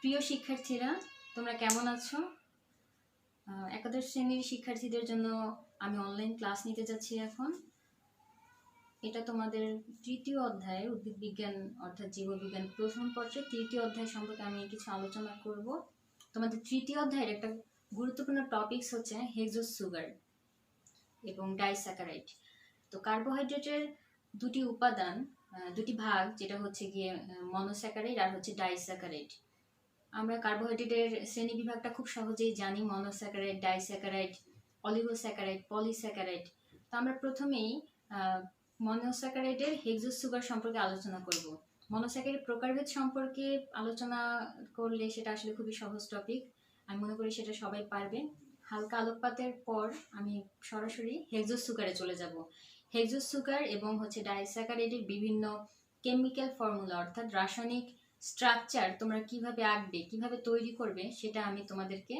প্রিয় শিক্ষার্থীরা, তোমরা কেমন আছো? একাদশ শ্রেণির শিক্ষার্থীদের জন্য আমি অনলাইন ক্লাস নিতে যাচ্ছি এখন। এটা তোমাদের তৃতীয় অধ্যায় উদ্ভিদ বিজ্ঞান অর্থাৎ জীববিজ্ঞান প্রথম পত্রের তৃতীয় অধ্যায় সম্পর্কে আমি কিছু আলোচনা করব। তোমাদের তৃতীয় অধ্যায়ের একটা গুরুত্বপূর্ণ টপিকস হচ্ছে হেক্সোস সুগার এবং ডাইস্যাকারাইড তো কার্বোহাইড্রেটের দুটি উপাদান দুটি ভাগ, যেটা হচ্ছে গিয়ে মনোস্যাকারাইড আর হচ্ছে ডাইস্যাকারাইড আমরা কার্বোহাইড্রেটের শ্রেণি বিভাগটা খুব সহজেই জানি মনোস্যাকারাইড ডাইস্যাকারাইড অলিগোস্যাকারাইড পলিস্যাকারাইড তো আমরা প্রথমেই মনোস্যাকারাইডের হেক্সোস সুগার সম্পর্কে আলোচনা করব। মনোস্যাকারাইড প্রকারভেদ সম্পর্কে আলোচনা করলে সেটা আসলে খুবই সহজ টপিক আমি মনে করি সেটা সবাই পারবে। হালকা আলোকপাতের পর আমি সরাসরি হেক্সোস সুগারে চলে যাব। হেক্সোস সুগার এবং হচ্ছে ডাইস্যাকারাইডের বিভিন্ন কেমিক্যাল ফর্মুলা অর্থাৎ রাসায়নিক স্ট্রাকচার তোমরা কীভাবে আঁকবে, কীভাবে তৈরি করবে, সেটা আমি তোমাদেরকে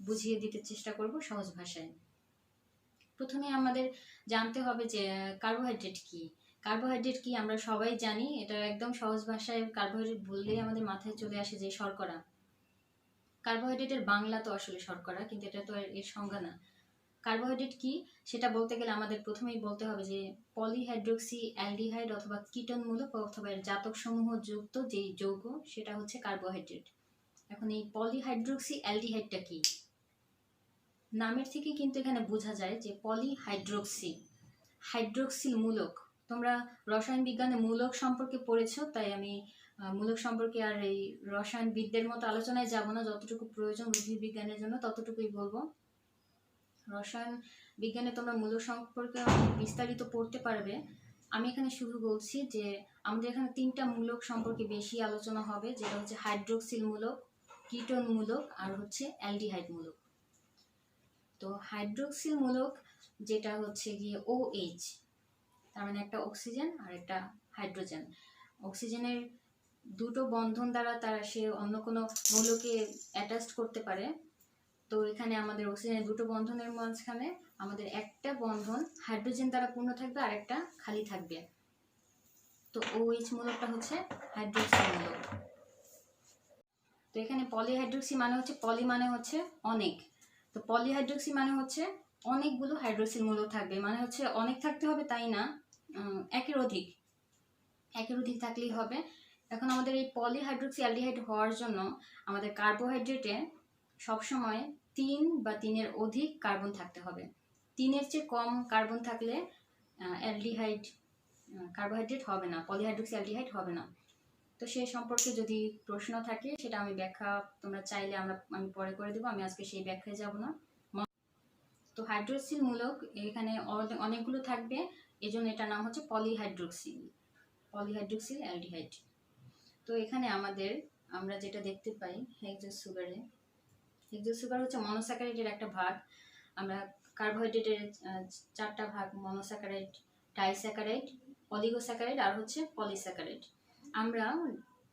বুঝিয়ে দিতে চেষ্টা করব সহজ ভাষায়। প্রথমে আমাদের জানতে হবে যে কার্বোহাইড্রেট কি? কার্বোহাইড্রেট কি আমরা সবাই জানি, এটা একদম সহজ ভাষায় কার্বোহাইড্রেট বললেই আমাদের মাথায় চলে আসে যে শর্করা। কার্বোহাইড্রেটের বাংলা তো আসলে শর্করা, কিন্তু এটা তো এর সংজ্ঞা না। কার্বোহাইড্রেট কি? সেটা বলতে গেলে আমাদের প্রথমেই বলতে হবে যে পলিহাইড্রোক্সি, অ্যালডিহাইড অথবা কিটনমূলক অথবা জাতক সমূহ যুক্ত যেই যৌগ, সেটা হচ্ছে কার্বোহাইড্রেট। এখন এই পলিহাইড্রোক্সি, অ্যালডিহাইডটা কি? নামের থেকে কিন্তু এখানে বোঝা যায় যে পলিহাইড্রোক্সি, হাইড্রোক্সিল মূলক। তোমরা রসায়ন বিজ্ঞানে মূলক সম্পর্কে পড়েছো, তাই আমি মূলক সম্পর্কে আর এই রসায়নবিদদের মতো আলোচনায় যাব না। যতটুকু প্রয়োজন উদ্ভিদ বিজ্ঞানের জন্য, ততটুকুই বলব। রসায়ন বিজ্ঞানে তোমরা মূলক সম্পর্কে বিস্তারিত পড়তে পারবে। আমি এখানে শুধু বলছি যে, আমাদের এখানে তিনটা মূলক সম্পর্কে বেশি আলোচনা হবে, যেটা হচ্ছে হাইড্রোক্সিল মূলক কিটোন মূলক, আর হচ্ছে অ্যালডিহাইড মূলক। তো হাইড্রোক্সিল মূলক, যেটা হচ্ছে গিয়ে ও এইচ তার মানে একটা অক্সিজেন আর একটা হাইড্রোজেন। অক্সিজেনের দুটো বন্ধন দ্বারা তারা সে অন্য কোনো মৌলকে অ্যাটাচড করতে পারে। তো এখানে আমাদের অক্সিজেনের দুটো বন্ধনের মাঝখানে আমাদের একটা বন্ধন হাইড্রোজেন দ্বারা পূর্ণ থাকবে আর একটা খালি থাকবে। তো OH মূলকটা হচ্ছে হাইড্রোক্সি মূলক। তো এখানে পলিহাইড্রোক্সি মানে হচ্ছে পলি মানে হচ্ছে অনেক। তো পলিহাইড্রোক্সি মানে হচ্ছে অনেকগুলো হাইড্রোক্সিল মূলক থাকবে। মানে হচ্ছে অনেক থাকতে হবে, তাই না? একের অধিক। একের অধিক থাকলেই হবে। এখন আমাদের এই পলিহাইড্রোক্সি অ্যালডিহাইড হওয়ার জন্য আমাদের কার্বোহাইড্রেটে সবসময় তিন বা তিনের অধিক কার্বন থাকতে হবে। তিনের চেয়ে কম কার্বন থাকলে অ্যালডিহাইড কার্বোহাইড্রেট হবে না পলিহাইড্রোক্সি অ্যালডিহাইড হবে না। তো সে সম্পর্কে যদি প্রশ্ন থাকে, সেটা আমি ব্যাখ্যা তোমরা চাইলে আমরা, আমি পরে করে দেবো, আমি আজকে সেই ব্যাখ্যায় যাব না। তো হাইড্রোক্সিল মূলক এখানে অনেকগুলো থাকবে, এজন্য এটার নাম হচ্ছে পলিহাইড্রোক্সিল পলিহাইড্রোক্সিল অ্যালডিহাইড। তো এখানে আমাদের, আমরা যেটা দেখতে পাই হেক্সোস সুগারে সুগার হচ্ছে মনোস্যাকারাইডের একটা ভাগ। আমরা কার্বোহাইড্রেটের চারটা ভাগ মনোস্যাকারাইড ডাইস্যাকারাইড অলিগোস্যাকারাইড আর হচ্ছে পলিস্যাকারাইড আমরা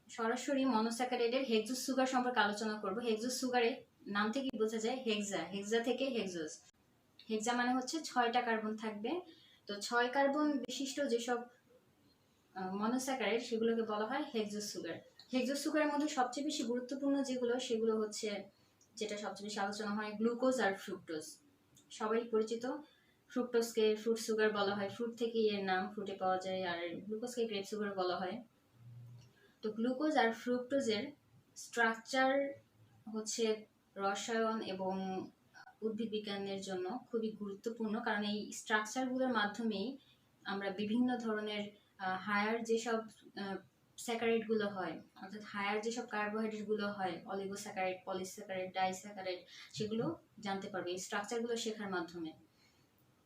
সরাসরি মনোস্যাকারাইডের হেক্সোস সুগার সম্পর্কে আলোচনা করব। হেক্সোস সুগারে নাম থেকে বোঝা যায় হেক্সা হেক্সা থেকে হেক্সোস হেক্সা মানে হচ্ছে ছয়টা কার্বন থাকবে। তো ছয় কার্বন বিশিষ্ট যেসব মনোস্যাকারাইড সেগুলোকে বলা হয় হেক্সোস সুগার হেক্সোস সুগারের মধ্যে সবচেয়ে বেশি গুরুত্বপূর্ণ যেগুলো, সেগুলো হচ্ছে যেটা সবচেয়ে বেশি আলোচনা হয়, গ্লুকোজ আর ফ্রুক্টোজ। সবাই পরিচিত। ফ্রুক্টোজকে ফ্রুট সুগার বলা হয়। ফ্রুট থেকেই এর নাম ফ্রুটে পাওয়া যায় আর গ্লুকোজকে গ্রেপ সুগার বলা হয়। তো গ্লুকোজ আর ফ্রুক্টোজের স্ট্রাকচার হচ্ছে রসায়ন এবং উদ্ভিদ বিজ্ঞানের জন্য খুবই গুরুত্বপূর্ণ। কারণ এই স্ট্রাকচারগুলোর মাধ্যমেই আমরা বিভিন্ন ধরনের হায়ার যেসব স্যাকারাইডগুলো হয়, অর্থাৎ হায়ার যেসব কার্বোহাইড্রেটগুলো হয় অলিগোস্যাকারাইড পলিস্যাকারাইড ডাইস্যাকারাইড সেগুলো জানতে পারবে, এই স্ট্রাকচারগুলো শেখার মাধ্যমে।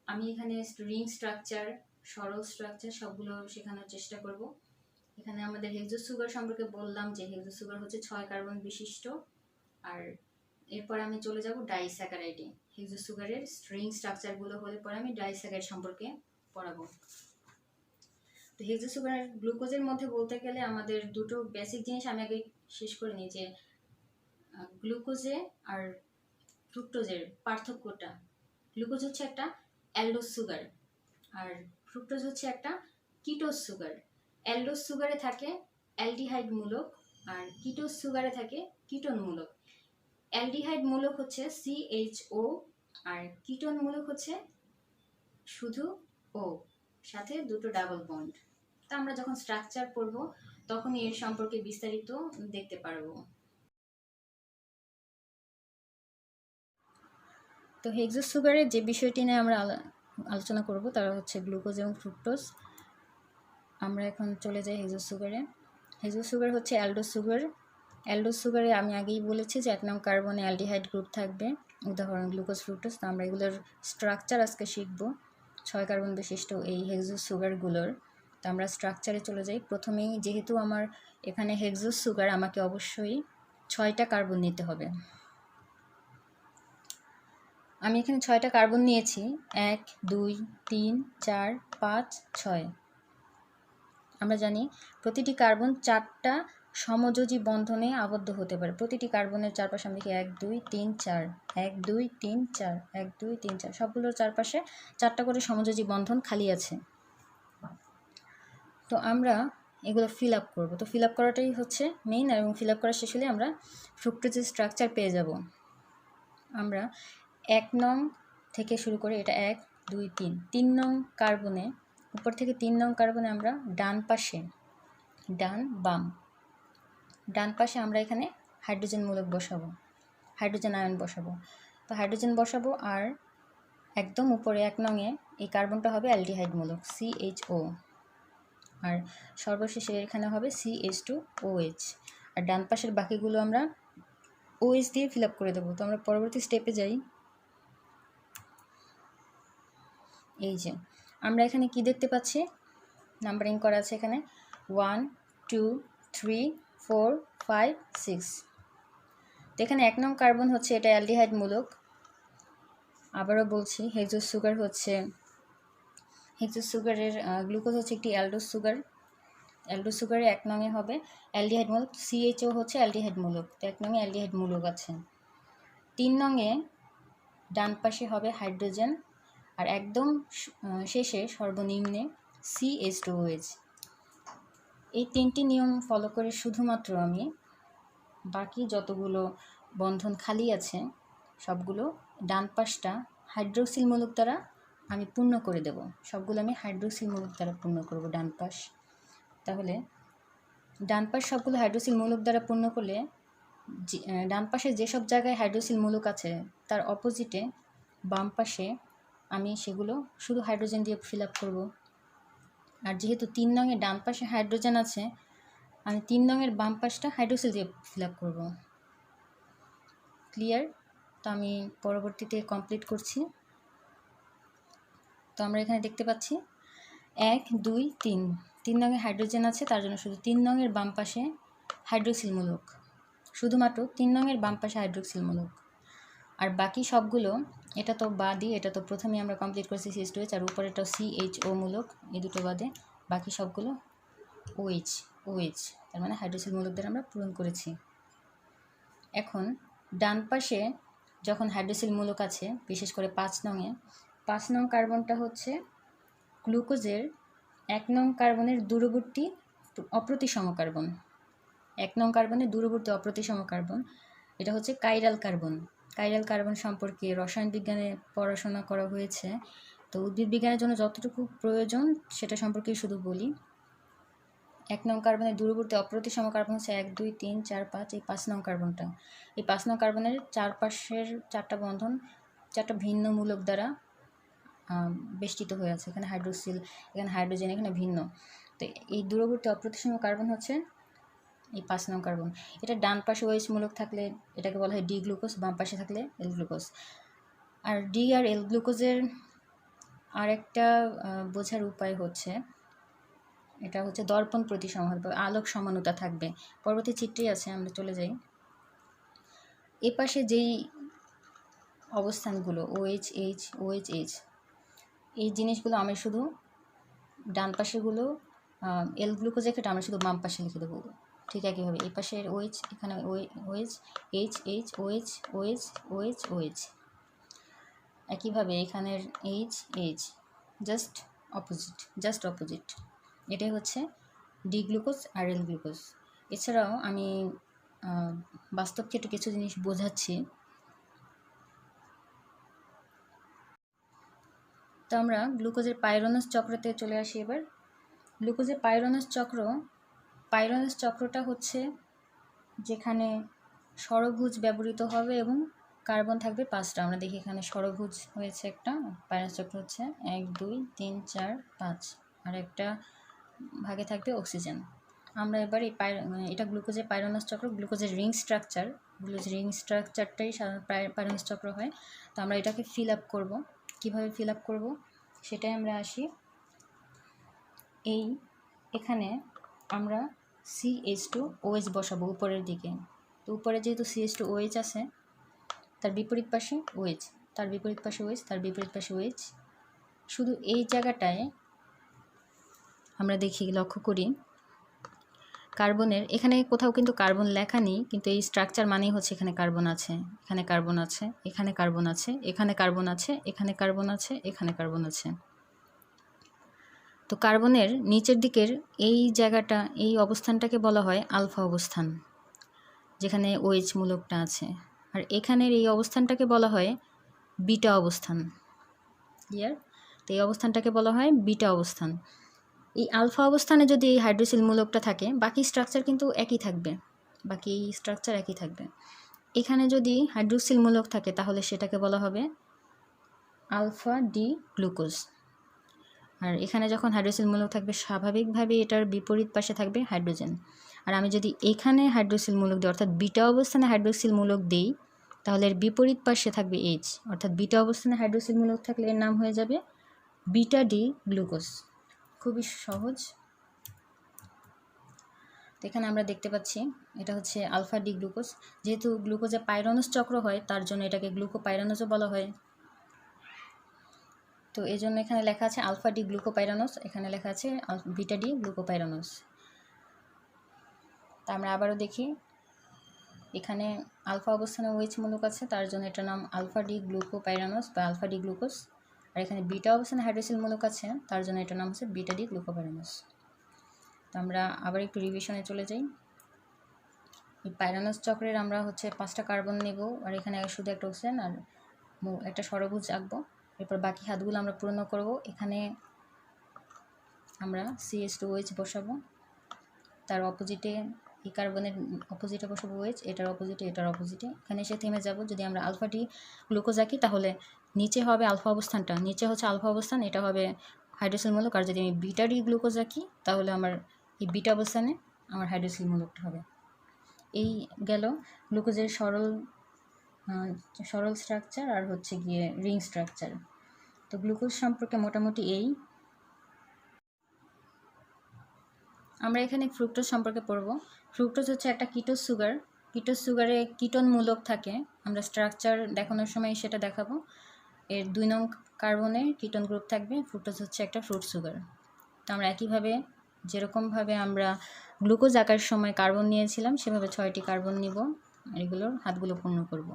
আমি এখানে রিং স্ট্রাকচার সরল স্ট্রাকচার সবগুলো শেখানোর চেষ্টা করব। এখানে আমাদের হেক্সোস সুগার সম্পর্কে বললাম যে হেক্সোস সুগার হচ্ছে ছয় কার্বন বিশিষ্ট, আর এরপর আমি চলে যাব ডাইস্যাকারাইডে হেক্সোস সুগারের রিং স্ট্রাকচারগুলো হলে পরে আমি ডাইস্যাকারাইড সম্পর্কে পড়াবো। তো হেক্সোস সুগার গ্লুকোজের মধ্যে বলতে গেলে আমাদের দুটো বেসিক জিনিস আমি আগে শেষ করে নিই যে গ্লুকোজে আর ফ্রুক্টোজের পার্থক্যটা। গ্লুকোজ হচ্ছে একটা অ্যালডোস সুগার আর ফ্রুক্টোজ হচ্ছে একটা কিটোজ সুগার। অ্যালডোস সুগারে থাকে অ্যালডিহাইড মূলক আর কিটোজ সুগারে থাকে কিটোন মূলক। অ্যালডিহাইড মূলক হচ্ছে সিএইচও আর কিটোন মূলক হচ্ছে শুধু ও সাথে দুটো ডাবল বন্ড তা আমরা যখন স্ট্রাকচার পড়ব, তখনই এর সম্পর্কে বিস্তারিত দেখতে পারব। তো হেক্সোস সুগারের যে বিষয়টি নিয়ে আমরা আলোচনা করব, তারা হচ্ছে গ্লুকোজ এবং ফ্রুক্টোজ আমরা এখন চলে যাই হেক্সোস সুগারে হেক্সোস সুগার হচ্ছে অ্যালডো সুগার অ্যালডোস সুগারে আমি আগেই বলেছি যে এক নং কার্বনে অ্যালডিহাইড গ্রুপ থাকবে, উদাহরণ গ্লুকোজ ফ্রুক্টোজ তো আমরা এগুলোর স্ট্রাকচার আজকে শিখব, ছয় কার্বন বিশিষ্ট এই হেক্সোস সুগারগুলোর তো আমরা স্ট্রাকচারে চলে যাই। প্রথমেই যেহেতু আমার এখানে হেক্সোস সুগার আমাকে অবশ্যই ছয়টা কার্বন নিতে হবে। আমি এখানে ছয়টা কার্বন নিয়েছি। এক, দুই, তিন, চার, পাঁচ, ছয়। আমরা জানি প্রতিটি কার্বন চারটা সমযোজী বন্ধনে আবদ্ধ হতে পারে। প্রতিটি কার্বনের চারপাশে আমি দেখি এক, দুই, তিন, চার। এক, দুই, তিন, চার। এক, দুই, তিন, চার। সবগুলোর চারপাশে চারটা করে সমযোজী বন্ধন খালি আছে। তো আমরা এগুলো ফিল আপ করব। তো ফিল আপ করাটাই হচ্ছে মেইন এবং ফিল আপ করা শেষ হলে আমরা ফ্রুক্টোজের স্ট্রাকচার পেয়ে যাব। আমরা এক নং থেকে শুরু করে এটা এক, দুই, তিন তিন নং কার্বনে উপর থেকে তিন নং কার্বনে আমরা ডান পাশে, ডান বাম, ডান পাশে আমরা এখানে হাইড্রোজেন মূলক বসাবো হাইড্রোজেন আয়ন বসাবো। তো হাইড্রোজেন বসাবো আর একদম উপরে এক নংয়ে এই কার্বনটা হবে অ্যালডিহাইড মূলক সিএইচও আর সর্বশেষে এখানে হবে সিএইচ টু ওএইচ আর ডান পাশের বাকিগুলো আমরা ওএইচ দিয়ে ফিল করে দেবো। তো আমরা পরবর্তী স্টেপে যাই। এই যে, আমরা এখানে কি দেখতে পাচ্ছি? নাম্বারিং করা আছে এখানে। One two three four five six তো এখানে এক নং কার্বন হচ্ছে এটা অ্যালডিহাইড মূলক। আবারও বলছি হেক্সোস সুগার হচ্ছে হেক্সোস সুগারের গ্লুকোজ হচ্ছে একটি অ্যালডোস সুগার অ্যালডোস সুগারের এক নঙে হবে অ্যালডিহাইড মূলক। সিএইচও হচ্ছে অ্যালডিহাইড মূলক। তো এক নঙে অ্যালডিহাইড মূলক আছে। তিন নঙে ডান পাশে হবে হাইড্রোজেন। আর একদম শেষে সর্বনিম্নে সি এইচ টু ওএইচ এই তিনটি নিয়ম ফলো করে শুধুমাত্র আমি বাকি যতগুলো বন্ধন খালি আছে, সবগুলো ডান পাশটা হাইড্রোক্সিল মূলক দ্বারা আমি পূর্ণ করে দেব। সবগুলো আমি হাইড্রোক্সিল মূলক দ্বারা পূর্ণ করব ডান পাশ। তাহলে ডান পাশ সবগুলো হাইড্রোক্সিল মূলক দ্বারা পূর্ণ করলে ডান পাশে যেসব জায়গায় হাইড্রোক্সিল মূলক আছে, তার অপোজিটে বাম পাশে আমি সেগুলো শুধু হাইড্রোজেন দিয়ে ফিল আপ করব। আর যেহেতু তিন রঙের ডান পাশে হাইড্রোজেন আছে, আমি তিন রঙের বাম পাশটা হাইড্রোসিল দিয়ে ফিল আপ করব। ক্লিয়ার তো আমি পরবর্তীতে কমপ্লিট করছি। তো আমরা এখানে দেখতে পাচ্ছি এক, দুই, তিন। তিন রঙের হাইড্রোজেন আছে, তার জন্য শুধু তিন রঙের বাম পাশে হাইড্রোক্সিল মূলক শুধুমাত্র তিন রঙের বাম পাশে হাইড্রোক্সিল মূলক আর বাকি সবগুলো, এটা তো বাদই এটা তো প্রথমেই আমরা কমপ্লিট করেছি সিএস টু এইচ আর উপরেটাও সি এইচ ও মূলক, এই দুটো বাদে। বাকি সবগুলো ওএইচ ওএইচ তার মানে হাইড্রোক্সিল মূলক দ্বারা আমরা পূরণ করেছি। এখন, ডান পাশে যখন হাইড্রোক্সিল মূলক আছে, বিশেষ করে পাঁচ নংয়ে পাঁচ নং কার্বনটা হচ্ছে গ্লুকোজের এক নং কার্বনের দূরবর্তী অপ্রতিসম কার্বন। এক নং কার্বনের দূরবর্তী অপ্রতিসম কার্বন, এটা হচ্ছে কাইরাল কার্বন কাইরাল কার্বন সম্পর্কে রসায়ন বিজ্ঞানে পড়াশোনা করা হয়েছে। তো উদ্ভিদ বিজ্ঞানের জন্য যতটুকু প্রয়োজন, সেটা সম্পর্কে শুধু বলি। এক নং কার্বনের দূরবর্তী অপ্রতিসম কার্বন হচ্ছে এক, দুই, তিন, চার, পাঁচ, এই পাঁচ নং কার্বনটা। এই পাঁচ নং কার্বনের চারপাশের চারটা বন্ধন, চারটা ভিন্ন মূলক দ্বারা বেষ্টিত হয়ে আছে। এখানে হাইড্রোক্সিল এখানে হাইড্রোজেন এখানে ভিন্ন। তো এই দূরবর্তী অপ্রতিসম কার্বন হচ্ছে এই পাঁচ নং কার্বন এটা ডান পাশে ওএইচ মূলক থাকলে এটাকে বলা হয় ডি গ্লুকোজ বাম পাশে থাকলে এল গ্লুকোজ আর ডি আর এল গ্লুকোজের আরেকটা বোঝার উপায় হচ্ছে, এটা হচ্ছে দর্পণ প্রতিসংহার বা আলোক সমানতা থাকবে। পরবর্তী চিত্রেই আছে, আমরা চলে যাই। এ পাশে যেই অবস্থানগুলো ওএইচ এইচ ওএইচ এইচ এই জিনিসগুলো আমি শুধু ডান পাশেগুলো এল গ্লুকোজের ক্ষেত্রে আমরা শুধু বাম পাশে লিখে দেবো। ঠিক একইভাবে এই পাশের ওএইচ এখানে OH H H OH OH OH OH একইভাবে এখানের H H just opposite just opposite এটাই হচ্ছে ডি গ্লুকোজ আর এল গ্লুকোজ এছাড়াও আমি আহ, বাস্তব ক্ষেত্রে কিছু জিনিস বোঝাচ্ছি। তো আমরা গ্লুকোজের পাইরোনাস চক্রতে চলে আসি এবার। গ্লুকোজের পাইরোনাস চক্র, পাইরোনাস চক্রটা হচ্ছে যেখানে সরভুজ ব্যবহৃত হবে এবং কার্বন থাকবে পাঁচটা। আমরা দেখি এখানে সরভুজ হয়েছে একটা, পাইরোনাস চক্র হচ্ছে এক, দুই, তিন, চার, পাঁচ, আর একটা ভাগে থাকবে অক্সিজেন। আমরা এবার এই পাই এটা গ্লুকোজের পাইরোনাস চক্র, গ্লুকোজের রিং স্ট্রাকচার গ্লুকোজ রিং স্ট্রাকচারটাই সাধারণত পাইরোনাস চক্র হয়। তো আমরা এটাকে ফিল আপ করব। কীভাবে ফিল আপ করব সেটাই আমরা আসি। এই, এখানে আমরা সি এইচ টু ওএইচ বসাবো উপরের দিকে। তো উপরে যেহেতু সি এইচ টু ওএইচ আছে, তার বিপরীত পাশে ওএইচ তার বিপরীত পাশে ওএইচ তার বিপরীত পাশে ওএইচ শুধু এই জায়গাটায় আমরা দেখি, লক্ষ্য করি কার্বনের, এখানে কোথাও কিন্তু কার্বন লেখা নেই, কিন্তু এই স্ট্রাকচার মানেই হচ্ছে এখানে কার্বন আছে, এখানে কার্বন আছে, এখানে কার্বন আছে, এখানে কার্বন আছে, এখানে কার্বন আছে, এখানে কার্বন আছে। তো কার্বনের নিচের দিকের এই জায়গাটা, এই অবস্থানটাকে বলা হয় আলফা অবস্থান, যেখানে ওএইচ মূলকটা আছে। আর এখানের এই অবস্থানটাকে বলা হয় বিটা অবস্থান। ক্লিয়ার তো এই অবস্থানটাকে বলা হয় বিটা অবস্থান। এই আলফা অবস্থানে যদি এই হাইড্রোসিল মূলকটা থাকে, বাকি স্ট্রাকচার কিন্তু একই থাকবে। বাকি স্ট্রাকচার একই থাকবে। এখানে যদি হাইড্রোক্সিল মূলক থাকে, তাহলে সেটাকে বলা হবে আলফা ডি গ্লুকোজ। আর এখানে যখন হাইড্রোসিল মূলক থাকবে স্বাভাবিকভাবে এটার বিপরীত পাশে থাকবে হাইড্রোজেন। আর আমি যদি এখানে হাইড্রোসিল মূলক দিই, অর্থাৎ বিটা অবস্থানে হাইড্রোক্সিল মূলক দিই, তাহলে এর বিপরীত পাশে থাকবে এইচ অর্থাৎ বিটা অবস্থানে হাইড্রোসিল মূলক থাকলে এর নাম হয়ে যাবে বিটা ডি গ্লুকোজ। খুবই সহজ। তো এখানে আমরা দেখতে পাচ্ছি, এটা হচ্ছে আলফা ডি গ্লুকোজ। যেহেতু গ্লুকোজে পাইরোনাস চক্র হয়, তার জন্য এটাকে গ্লুকোপাইরানোসও বলা হয়। তো এই জন্য এখানে লেখা আছে আলফা ডি গ্লুকোপাইরানোস, এখানে লেখা আছে বিটা ডি গ্লুকোপাইরানোস। তা আমরা আবারও দেখি, এখানে আলফা অবস্থানে ওয়েচ মূলক আছে, তার জন্য এটার নাম আলফা ডি গ্লুকোপাইরানোস বা আলফা ডি গ্লুকোজ। আর এখানে বিটা অবস্থানে হাইড্রোসিল মূলক আছে, তার জন্য এটার নাম হচ্ছে বিটা ডি তো আমরা আবার একটু রিভিশনে চলে যাই। এই পাইরানোস চক্রের আমরা হচ্ছে পাঁচটা কার্বন নেব, আর এখানে শুধু একটা অক্সিজেন আর একটা ষড়ভুজ আঁকবো এরপর বাকি হাতগুলো আমরা পূর্ণ করব। এখানে আমরা সিএস টু ওয়েচ বসাবো। তার অপোজিটে এই কার্বনের অপোজিটে বসাবো ওয়েচ এটার অপোজিটে এটার অপোজিটে এখানে এসে থেমে যাব, যদি আমরা আলফাটি গ্লুকোজ আঁকি তাহলে নিচে হবে আলফা অবস্থানটা। নিচে হচ্ছে আলফা অবস্থান, এটা হবে হাইড্রোসিল মূলক আর যদি আমি বিটা ডি গ্লুকোজ আঁকি তাহলে আমার এই বিটা অবস্থানে আমার হাইড্রোসিল মূলকটা হবে। এই গেল গ্লুকোজের সরল সরল স্ট্রাকচার আর হচ্ছে গিয়ে রিং স্ট্রাকচার তো গ্লুকোজ সম্পর্কে মোটামুটি এই। আমরা এখানে ফ্রুক্টোজ সম্পর্কে পড়ব। ফ্রুক্টোজ হচ্ছে একটা কিটোজ সুগার কিটোজ সুগারে কিটোন মূলক থাকে। আমরা স্ট্রাকচার দেখানোর সময় সেটা দেখাবো। এর দুই নং কার্বনে কিটোন গ্রুপ থাকবে ফ্রুক্টোজ হচ্ছে একটা ফ্রুট সুগার তো আমরা একইভাবে, যেরকমভাবে আমরা গ্লুকোজ আঁকার সময় কার্বন নিয়েছিলাম, সেভাবে ছয়টি কার্বন নিব এগুলোর হাতগুলো পূর্ণ করব।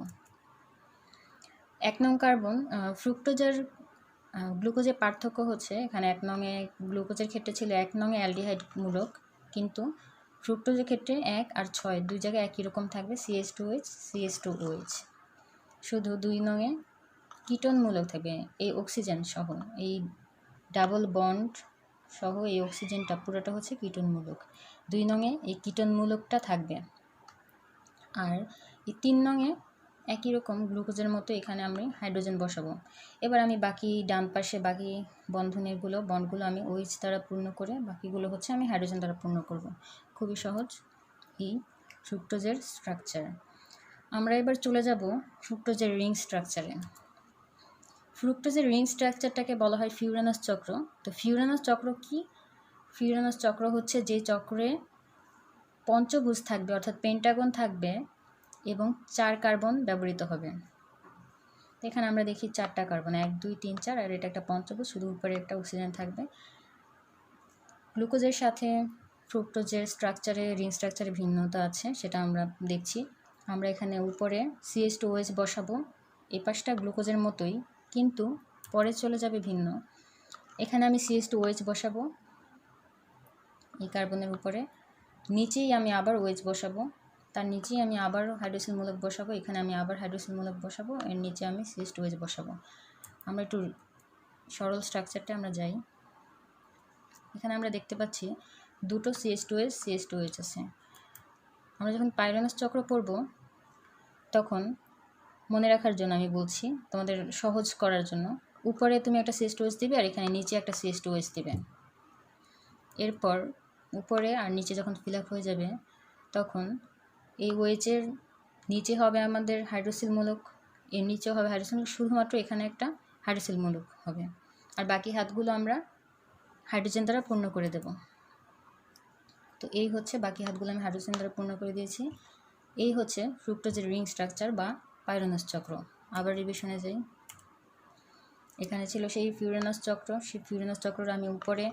এক নং কার্বন ফ্রুক্টোজের গ্লুকোজের পার্থক্য হচ্ছে, এখানে এক নংয়ে গ্লুকোজের ক্ষেত্রে ছিল এক নংয়ে অ্যালডিহাইড মূলক, কিন্তু ফ্রুক্টোজের ক্ষেত্রে এক আর ছয়, দুই জায়গায় একই রকম থাকবে CS two H CS two OH শুধু দুই নংয়ে কিটোন মূলক থাকবে, এই অক্সিজেন সহ, এই ডাবল বন্ড সহ এই অক্সিজেনটা পুরোটা হচ্ছে কিটোন মূলক দুই নংয়ে এই কিটোন মূলকটা থাকবে। আর এই তিন নংয়ে একই রকম গ্লুকোজের মতো এখানে আমি হাইড্রোজেন বসাবো। এবার আমি বাকি ডান পাশে বাকি বন্ধনেরগুলো বন্ডগুলো আমি ওইচ দ্বারা পূর্ণ করে বাকিগুলো হচ্ছে আমি হাইড্রোজেন দ্বারা পূর্ণ করব। খুবই সহজ এই ফ্রুক্টোজের স্ট্রাকচার আমরা এবার চলে যাব ফ্রুক্টোজের রিং স্ট্রাকচারে ফ্রুক্টোজের রিং স্ট্রাকচারটাকে বলা হয় ফিউরানাস চক্র। তো ফিউরানাস চক্র কি? ফিউরানাস চক্র হচ্ছে যে চক্রে পঞ্চভুজ থাকবে, অর্থাৎ পেন্টাগন থাকবে এবং চার কার্বন ব্যবহৃত হবে। এখানে আমরা দেখি চারটা কার্বন এক, দুই, তিন, চার, আর এটা একটা পঞ্চভুজ, শুধু উপরে একটা অক্সিজেন থাকবে। গ্লুকোজের সাথে ফ্রুক্টোজের স্ট্রাকচারে রিং স্ট্রাকচারে ভিন্নতা আছে, সেটা আমরা দেখছি। আমরা এখানে উপরে সিএস টু ওএস বসাবো। এই পাশটা গ্লুকোজের মতোই, কিন্তু পরে চলে যাবে ভিন্ন। এখানে আমি সিএস টু ওএইচ বসাবো, এই কার্বনের উপরে। নিচেই আমি আবার ওয়েজ বসাবো, তার নিচেই আমি আবার হাইড্রোসিল মূলক বসাবো, এখানে আমি আবার হাইড্রোসিল মূলক বসাবো, এর নিচে আমি সিএস টু ওয়েজ বসাবো। আমরা একটু সরল স্ট্রাকচারটা আমরা যাই। এখানে আমরা দেখতে পাচ্ছি দুটো CS two S CS two H আছে আমরা যখন পাইরানাস চক্র পড়ব, তখন মনে রাখার জন্য আমি বলছি, তোমাদের সহজ করার জন্য, উপরে তুমি একটা সিএস টু এস দিবে আর এখানে নিচে একটা সিএস টু এস দিবে। এরপর উপরে আর নিচে যখন ফিল আপ হয়ে যাবে, তখন এই ওয়েজের নিচে হবে আমাদের হাইড্রোসিল মূলক, এর নিচেও হবে হাইড্রোসিল মূলক, শুধুমাত্র এখানে একটা হাইড্রোসিল মূলক হবে। আর বাকি হাতগুলো আমরা হাইড্রোজেন দ্বারা পূর্ণ করে দেব। তো এই হচ্ছে বাকি হাতগুলো আমি হাইড্রোজেন দ্বারা পূর্ণ করে দিয়েছি। এই হচ্ছে ফ্রুক্টোজের রিং স্ট্রাকচার বা পাইরোনাস চক্র। আবার রিভিশনে যাই। এখানে ছিল সেই ফিউরেনাস চক্র। সেই ফিউরেনাস চক্র আমি উপরে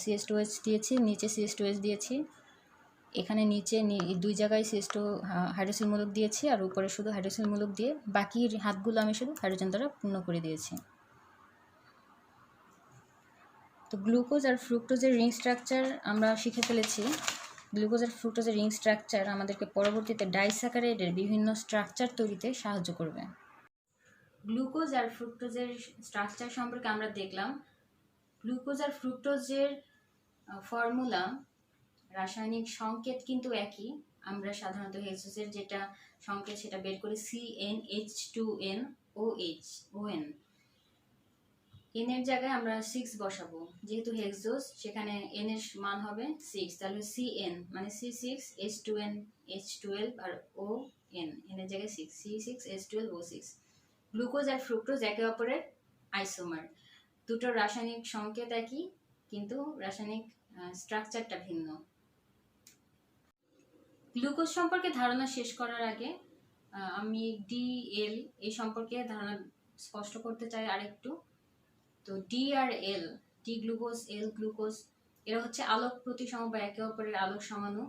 সিএস টু এইচ দিয়েছি, নিচে সিএস টু এইচ দিয়েছি। এখানে নিচে দুই জায়গায় সিএস টু হাইড্রোসিল মূলক দিয়েছি আর উপরে শুধু হাইড্রোসিল মূলক দিয়ে বাকি হাতগুলো আমি শুধু হাইড্রোজেন দ্বারা পূর্ণ করে দিয়েছি। তো গ্লুকোজ আর ফ্রুক্টোজের রিং স্ট্রাকচার আমরা শিখে ফেলেছি। গ্লুকোজ আর ফ্রুক্টোজের রিং স্ট্রাকচার আমাদেরকে পরবর্তীতে ডাইস্যাকারাইডের বিভিন্ন স্ট্রাকচার তৈরিতে সাহায্য করবে। গ্লুকোজ আর ফ্রুক্টোজের স্ট্রাকচার সম্পর্কে আমরা দেখলাম। গ্লুকোজ আর ফ্রুক্টোজের ফর্মুলা রাসায়নিক সংকেত কিন্তু একই। আমরা সাধারণত হেক্সোসের যেটা সংকেত সেটা বের করি C N H two N O H O N N এর জায়গায় আমরা সিক্স বসাবো। যেহেতু হেক্সোস সেখানে এন এর মান হবে সিক্স তাহলে সি এন মানে C six H two N H twelve আর ও এন এন এর জায়গায় six C six H twelve O six glucose আর ফ্রুক্টোজ একে অপরের আইসোমার দুটো রাসায়নিক সংকেত একই, কিন্তু রাসায়নিক স্ট্রাকচারটা ভিন্ন। গ্লুকোজ সম্পর্কে ধারণা শেষ করার আগে আমি ডি এল এই সম্পর্কে ধারণা স্পষ্ট করতে চাই আরেকটু। তো ডি আর L D glucose L glucose এরা হচ্ছে আলোক প্রতিসম বা একে অপরের আলোক সমানু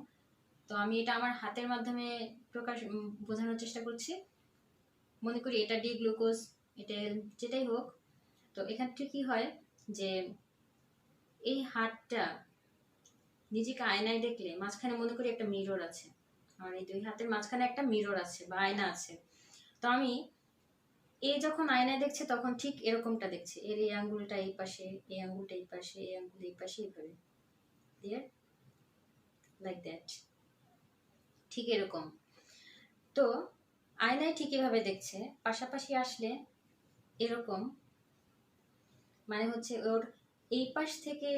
তো আমি এটা আমার হাতের মাধ্যমে প্রকাশ বোঝানোর চেষ্টা করছি। মনে করি এটা ডি গ্লুকোজ এটা এল যেটাই হোক। তো এখান থেকে কি হয় যে এই হাতটা নিজেকে আয়নায় দেখলে মাঝখানে মনে করি একটা মিরর আছে। আমার এই দুই হাতের মাঝখানে একটা মিরর আছে বা আয়না আছে। তো আমি এ যখন আয়নায় দেখছে, তখন ঠিক এরকমটা দেখছে। এর এই আঙ্গুলটা এই পাশে, এই আঙ্গুলটা এই পাশে, এই আঙ্গুল এই পাশে, এইভাবে। দিয়ে লাইক দ্যাট ঠিক এরকম। তো আয়নায় ঠিক এভাবে দেখছে, পাশাপাশি আসলে এরকম। মানে হচ্ছে ওর এই পাশ থেকে,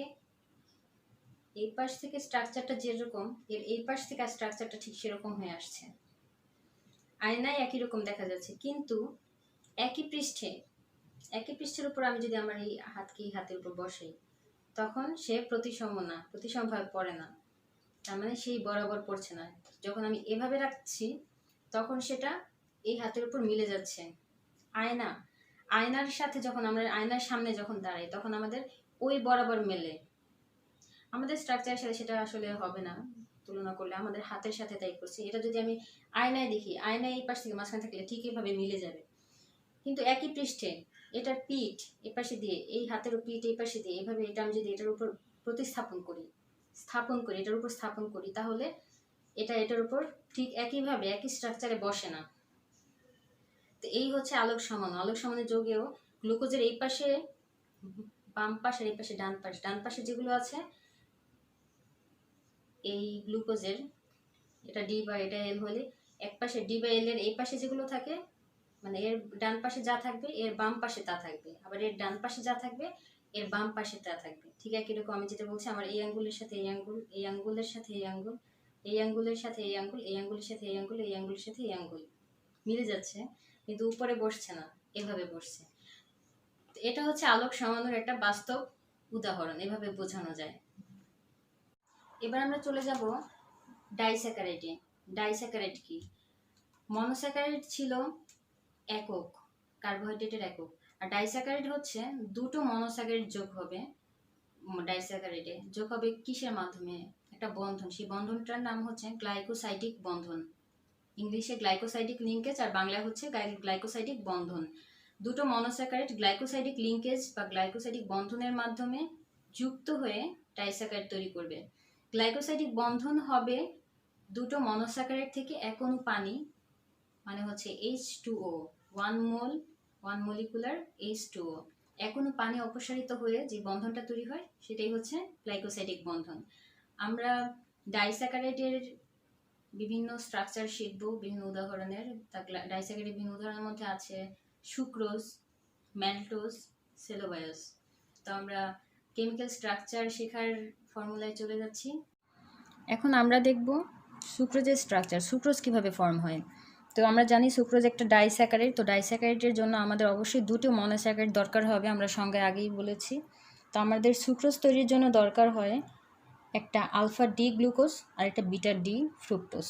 এই পাশ থেকে স্ট্রাকচারটা যেরকম, এর এই পাশ থেকে স্ট্রাকচারটা ঠিক সেরকম হয়ে আসছে। আয়নায় একই রকম দেখা যাচ্ছে। কিন্তু একই পৃষ্ঠে, একই পৃষ্ঠের উপর আমি যদি আমার এই হাতকে হাতের উপর বসাই, তখন সে প্রতিসম না, প্রতিসমভাবে পড়ে না। তার মানে সেই বরাবর পড়ছে না। যখন আমি এভাবে রাখছি, তখন সেটা এই হাতের উপর মিলে যাচ্ছে। আয়না, আয়নার সাথে যখন আমরা, আয়নার সামনে যখন দাঁড়াই, তখন আমাদের ওই বরাবর মেলে। আমাদের স্ট্রাকচারের সাথে সেটা আসলে হবে না। তুলনা করলে আমাদের হাতের সাথে তাই করছি। এটা যদি আমি আয়নায় দেখি, আয়নায় এই পাশ থেকে মাঝখানে থাকলে ঠিক এভাবে মিলে যাবে। কিন্তু একই পৃষ্ঠে এটার পিঠ এ পাশে দিয়ে, এই হাতের পিঠ এই পাশে দিয়ে, এভাবে এটা আমি যদি এটার উপর প্রতিস্থাপন করি, স্থাপন করি, এটার উপর স্থাপন করি, তাহলে এটা এটার উপর ঠিক একইভাবে, একই স্ট্রাকচারে বসে না। তো এই হচ্ছে আলোক সমান আলোক সমানের যোগেও গ্লুকোজের এই পাশে, বাম পাশের এই পাশে ডান পাশ, ডান পাশে যেগুলো আছে, এই গ্লুকোজের, এটা ডি বা এটা এল হলে এক পাশে ডি বা এল এর এই পাশে যেগুলো থাকে মানে এর ডান পাশে যা থাকবে, এর বাম পাশে তা থাকবে। আবার এর ডান পাশে যা থাকবে, এর বাম পাশে তা থাকবে। ঠিক একই রকম আমি যেটা বলছি, আমার এই আঙ্গুলের সাথে এই আঙ্গুল, এই আঙ্গুলের সাথে এই আঙ্গুল, এই আঙ্গুলের সাথে এই আঙ্গুল, এই আঙ্গুলের সাথে এই আঙ্গুল, এই আঙ্গুলের সাথে এই আঙ্গুল। মিলে যাচ্ছে, কিন্তু উপরে বসছে না, এভাবে বসছে। এটা হচ্ছে আলোক সমানোর একটা বাস্তব উদাহরণ, এভাবে বোঝানো যায়। এবার আমরা চলে যাব ডাইস্যাকারাইডে ডাইস্যাকারাইড কি? মনোস্যাকারাইড ছিল একক কার্বোহাইড্রেটের একক। আর ডাইস্যাকারাইড হচ্ছে দুটো মনোস্যাকারাইড যোগ হবে ডাইস্যাকারাইডে যোগ হবে কিসের মাধ্যমে? একটা বন্ধন। সেই বন্ধনটার নাম হচ্ছে গ্লাইকোসাইটিক বন্ধন। ইংলিশে গ্লাইকোসাইটিক লিঙ্কেজ আর বাংলায় হচ্ছে গ্লাইকোসাইটিক বন্ধন। দুটো মনোস্যাকারাইড গ্লাইকোসাইডিক লিঙ্কেজ বা গ্লাইকোসাইটিক বন্ধনের মাধ্যমে যুক্ত হয়ে ডাইস্যাকারাইড তৈরি করবে। গ্লাইকোসাইটিক বন্ধন হবে দুটো মনোস্যাকারাইড থেকে এক পানি মানে হচ্ছে H two O one mole, one molecular H two O এক পানি অপসারিত হয়ে যে বন্ধনটা তৈরি হয়, সেটাই হচ্ছে গ্লাইকোসাইডিক বন্ধন। আমরা ডাইস্যাকারাইডের বিভিন্ন স্ট্রাকচার শিখব, বিভিন্ন উদাহরণের। ডাইস্যাকারাইডের বিভিন্ন উদাহরণের মধ্যে আছে সুক্রোজ ম্যালটোজ সেলোবায়োস তো আমরা কেমিক্যাল স্ট্রাকচার শেখার ফর্মুলায় চলে যাচ্ছি। এখন আমরা দেখব সুক্রোজের স্ট্রাকচার সুক্রোজ কীভাবে ফর্ম হয়। তো আমরা জানি সুক্রোজ একটা ডাইস্যাকারাইড তো ডাইস্যাকারাইডের জন্য আমাদের অবশ্যই দুটো মনোস্যাকারাইড দরকার হবে আমরা সঙ্গে আগেই বলেছি। তো আমাদের সুক্রোজ তৈরির জন্য দরকার হয় একটা আলফা ডি গ্লুকোজ আর একটা বিটা ডি ফ্রুক্টোজ।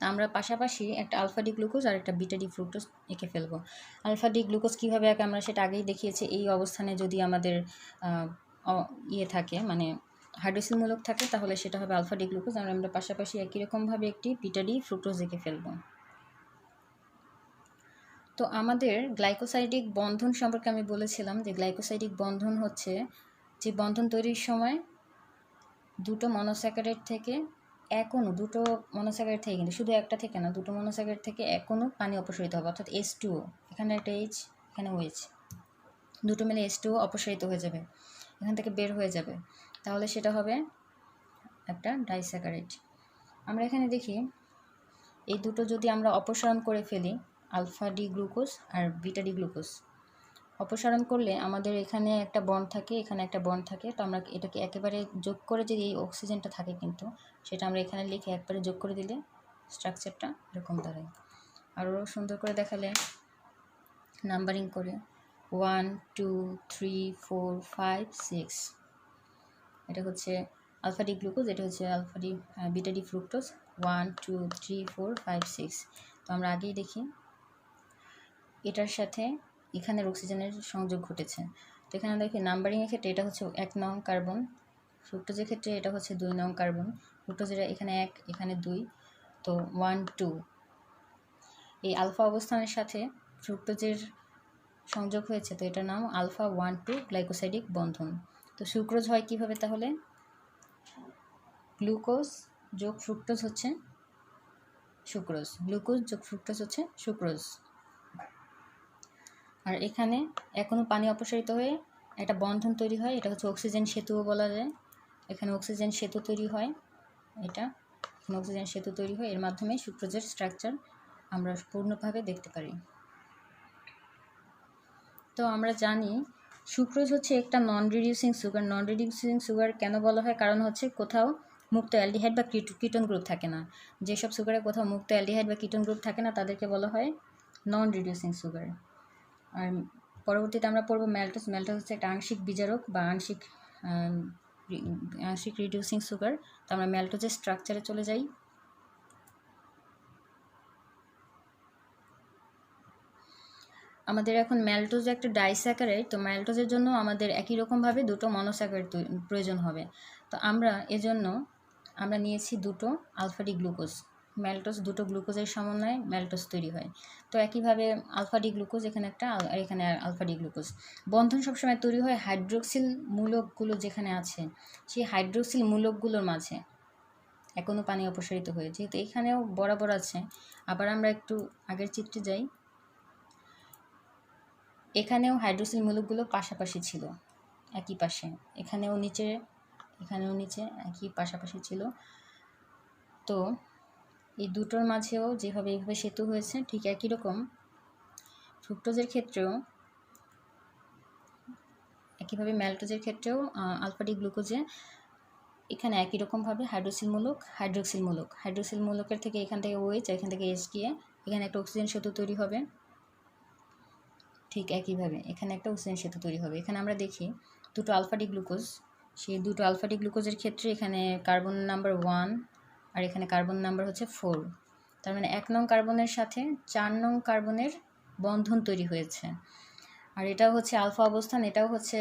আমরা পাশাপাশি একটা আলফা ডি গ্লুকোজ আর একটা বিটা ডি ফ্রুক্টোজ এঁকে ফেলব। আলফা ডি গ্লুকোজ কীভাবে একে আমরা সেটা আগেই দেখিয়েছি, এই অবস্থানে যদি আমাদের ইয়ে থাকে মানে হাইড্রোসিলমূলক থাকে, তাহলে সেটা হবে আলফা ডি গ্লুকোজ আর আমরা পাশাপাশি একই রকমভাবে একটি বিটা ডি ফ্রুক্টোজ এঁকে ফেলব। তো আমাদের গ্লাইকোসাইডিক বন্ধন সম্পর্কে আমি বলেছিলাম যে গ্লাইকোসাইডিক বন্ধন হচ্ছে যে বন্ধন তৈরির সময় দুটো মনোস্যাকারাইড থেকে এক দুটো মনোস্যাকারাইড থেকে কিন্তু শুধু একটা থেকে না, দুটো মনোস্যাকারাইড থেকে অণু পানি অপসারিত হবে, অর্থাৎ এস টু এখানে একটা এইচ এখানে ওএইচ দুটো মিলে এস টু অপসারিত হয়ে যাবে, এখান থেকে বের হয়ে যাবে। তাহলে সেটা হবে একটা ডাইস্যাকারাইড আমরা এখানে দেখি, এই দুটো যদি আমরা অপসারণ করে ফেলি, আলফা ডি গ্লুকোজ আর বিটা ডি গ্লুকোজ, অপসারণ করলে আমাদের এখানে একটা বন্ড থাকে, এখানে একটা বন্ড থাকে, তো আমরা এটাকে একেবারে যোগ করে যদি এই অক্সিজেনটা থাকে কিন্তু, সেটা আমরা এখানে লিখে একবারে যোগ করে দিলে স্ট্রাকচারটা এরকম দাঁড়ায়। আরও সুন্দর করে দেখালে, নাম্বারিং করে, one, two, three, four, five, six. এটা হচ্ছে আলফা ডি গ্লুকোজ, এটা হচ্ছে alpha D D fructose. One two three four five six তো আমরা আগেই দেখি, এটার সাথে এখানের অক্সিজেনের সংযোগ ঘটেছে। তো এখানে দেখি নাম্বারিংয়ের ক্ষেত্রে এটা হচ্ছে এক নং কার্বন, ফ্রুক্টোজের ক্ষেত্রে এটা হচ্ছে দুই নং কার্বন, ফ্রুক্টোজের এখানে এক, এখানে দুই। তো ওয়ান টু এই আলফা অবস্থানের সাথে ফ্রুক্টোজের সংযোগ হয়েছে, তো এটার নাম আলফা ওয়ান টু গ্লাইকোসাইডিক বন্ধন। তো সুক্রোজ হয় কীভাবে তাহলে? গ্লুকোজ যোগ ফ্রুক্টোজ হচ্ছে সুক্রোজ। গ্লুকোজ যোগ ফ্রুক্টোজ হচ্ছে সুক্রোজ। আর এখানে এখনও পানি অপসারিত হয়ে একটা বন্ধন তৈরি হয়, এটা হচ্ছে অক্সিজেন সেতুও বলা যায়। এখানে অক্সিজেন সেতু তৈরি হয়, এটা। অক্সিজেন সেতু তৈরি হয়, এর মাধ্যমে সুক্রোজের স্ট্রাকচার আমরা পূর্ণভাবে দেখতে পারি। তো আমরা জানি সুক্রোজ হচ্ছে একটা non reducing sugar non reducing sugar কেন বলা হয়? কারণ হচ্ছে কোথাও মুক্ত অ্যালডিহাইড বা কিট- কিটোন গ্রুপ থাকে না। যেসব সুগারে কোথাও মুক্ত অ্যালডিহাইড বা কিটোন গ্রুপ থাকে না, তাদেরকে বলা হয় নন রিডিউসিং সুগার আর পরবর্তীতে আমরা পড়ব ম্যালটোস ম্যালটোস হচ্ছে একটা আংশিক বিজারক বা আংশিক আংশিক রিডিউসিং সুগার তো আমরা ম্যালটোজের স্ট্রাকচারে চলে যাই। আমাদের এখন ম্যালটোজ একটা ডাইস্যাকারাইড তো ম্যালটোজের জন্য আমাদের একই রকমভাবে দুটো মনোস্যাকারাইড তৈ- প্রয়োজন হবে। তো আমরা এজন্য আমরা নিয়েছি দুটো আলফাডি গ্লুকোজ ম্যালটোজ দুটো গ্লুকোজের সমন্বয়ে ম্যালটোজ তৈরি হয়। তো একইভাবে আলফাডি গ্লুকোজ এখানে একটা এখানে আলফাডি গ্লুকোজ বন্ধন সবসময় তৈরি হয় হাইড্রোক্সিল মূলকগুলো যেখানে আছে, সেই হাইড্রোক্সিল মূলকগুলোর মাঝে। এখনও পানি অপসারিত হয়ে, যেহেতু এখানেও বরাবর আছে। আবার আমরা একটু আগের চিত্রে যাই। এখানেও হাইড্রোসিল মূলকগুলো পাশাপাশি ছিল, একই পাশে। এখানেও নিচে এখানেও নিচে একই পাশাপাশি ছিল। তো এই দুটোর মাঝেও যেভাবে এইভাবে সেতু হয়েছে, ঠিক একই রকম। ফ্রুক্টোজের ক্ষেত্রেও একইভাবে ম্যালটোজের ক্ষেত্রেও আলফাডি গ্লুকোজে এখানে একই রকমভাবে হাইড্রোসিল মূলক, হাইড্রোক্সিল মূলক। হাইড্রোক্সিল মূলকের থেকে এখান থেকে ওয়েচ এখান থেকে এস গিয়ে এখানে একটা অক্সিজেন সেতু তৈরি হবে। ঠিক একইভাবে, এখানে একটা অক্সিজেন সেতু তৈরি হবে। এখানে আমরা দেখি দুটো আলফাডি গ্লুকোজ সেই দুটো আলফাডি গ্লুকোজের ক্ষেত্রে এখানে কার্বন নাম্বার ওয়ান আর এখানে কার্বন নাম্বার হচ্ছে ফোর তার মানে এক নং কার্বনের সাথে চার নং কার্বনের বন্ধন তৈরি হয়েছে। আর এটাও হচ্ছে আলফা অবস্থান, এটাও হচ্ছে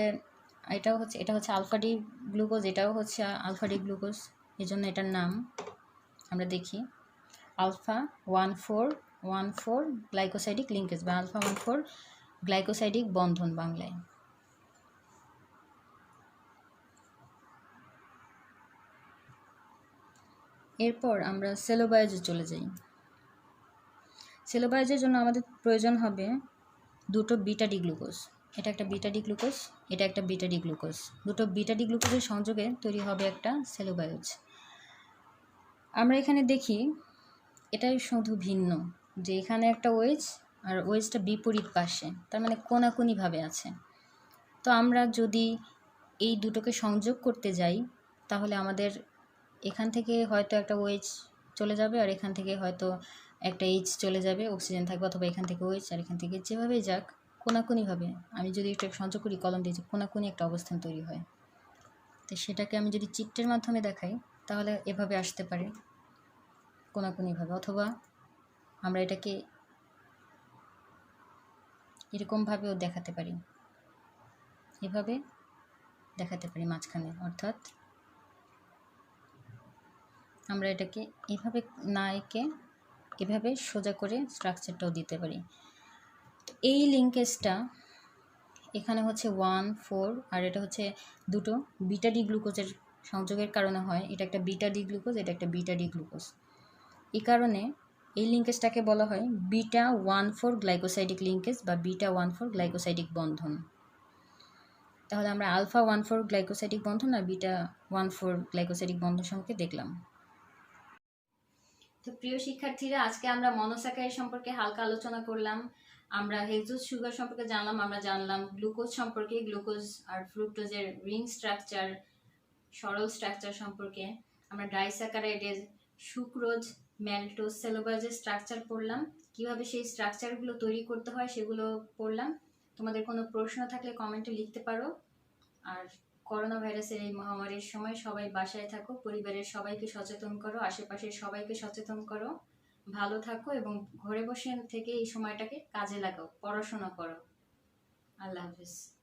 এটাও হচ্ছে, এটা হচ্ছে আলফা ডি গ্লুকোজ এটাও হচ্ছে আলফা ডি গ্লুকোজ এই জন্য এটার নাম আমরা দেখি alpha one four one four glycosidic linkage বা আলফা ওয়ান ফোর গ্লাইকোসাইডিক বন্ধন বাংলায়। এরপর আমরা সেলোবায়োজে চলে যাই। সেলোবায়োজের জন্য আমাদের প্রয়োজন হবে দুটো বিটা ডি গ্লুকোজ এটা একটা বিটা ডি গ্লুকোজ এটা একটা বিটা ডি গ্লুকোজ দুটো বিটা ডি গ্লুকোজের সংযোগে তৈরি হবে একটা সেলোবায়োজ। আমরা এখানে দেখি, এটাই শুধু ভিন্ন যে এখানে একটা ওয়েজ আর ওয়েজটা বিপরীত পাশে, তার মানে কোনাকুনিভাবে আছে। তো আমরা যদি এই দুটোকে সংযোগ করতে যাই, তাহলে আমাদের এখান থেকে হয়তো একটা ওয়েজ চলে যাবে, আর এখান থেকে হয়তো একটা এইচ চলে যাবে, অক্সিজেন থাকবে অথবা এখান থেকে ওয়েজ আর এখান থেকে যেভাবেই যাক, কোনাকুনিভাবে আমি যদি একটু সংযোগ করি, কলম দিয়ে কোনাকুনি একটা অবস্থান তৈরি হয়। তো সেটাকে আমি যদি চিত্রের মাধ্যমে দেখাই, তাহলে এভাবে আসতে পারে, কোনাকুনিভাবে, অথবা আমরা এটাকে এরকমভাবেও দেখাতে পারি। এভাবে দেখাতে পারি মাঝখানে, অর্থাৎ আমরা এটাকে এভাবে না এঁকে এভাবে সোজা করে স্ট্রাকচারটাও দিতে পারি। তো এই লিঙ্কেজটা এখানে হচ্ছে ওয়ান, ফোর আর এটা হচ্ছে দুটো বিটা ডি গ্লুকোজের সংযোগের কারণে হয়। এটা একটা বিটা ডি গ্লুকোজ, এটা একটা বিটা ডি গ্লুকোজ। এই কারণে এই লিঙ্কেজটাকে বলা হয় beta one four glycosidic linkage বা বিটা ওয়ান ফোর গ্লাইকোসাইডিক বন্ধন। তাহলে আমরা আলফা ওয়ান ফোর গ্লাইকোসাইডিক বন্ধন আর বিটা ওয়ান ফোর গ্লাইকোসাইডিক বন্ধন সম্পর্কে দেখলাম। তো প্রিয় শিক্ষার্থীরা, আজকে আমরা মনোস্যাকারাইড সম্পর্কে হালকা আলোচনা করলাম। আমরা হেক্সোজ সুগার সম্পর্কে জানলাম, আমরা জানলাম গ্লুকোজ সম্পর্কে, গ্লুকোজ আর ফ্রুক্টোজের রিং স্ট্রাকচার, সরল স্ট্রাকচার সম্পর্কে। আমরা ডাইস্যাকারাইডের সুক্রোজ ম্যালটোজ সেলোবাজের স্ট্রাকচার পড়লাম। কীভাবে সেই স্ট্রাকচারগুলো তৈরি করতে হয় সেগুলো পড়লাম। তোমাদের কোনো প্রশ্ন থাকলে কমেন্টে লিখতে পারো। আর করোনা ভাইরাসের এই মহামারীর সময় সবাই বাসায় থাকো, পরিবারের সবাইকে সচেতন করো, আশেপাশের সবাইকে সচেতন করো। ভালো থাকো এবং ঘরে বসে থেকে এই সময়টাকে কাজে লাগাও, পড়াশোনা করো। আল্লাহ হাফিজ।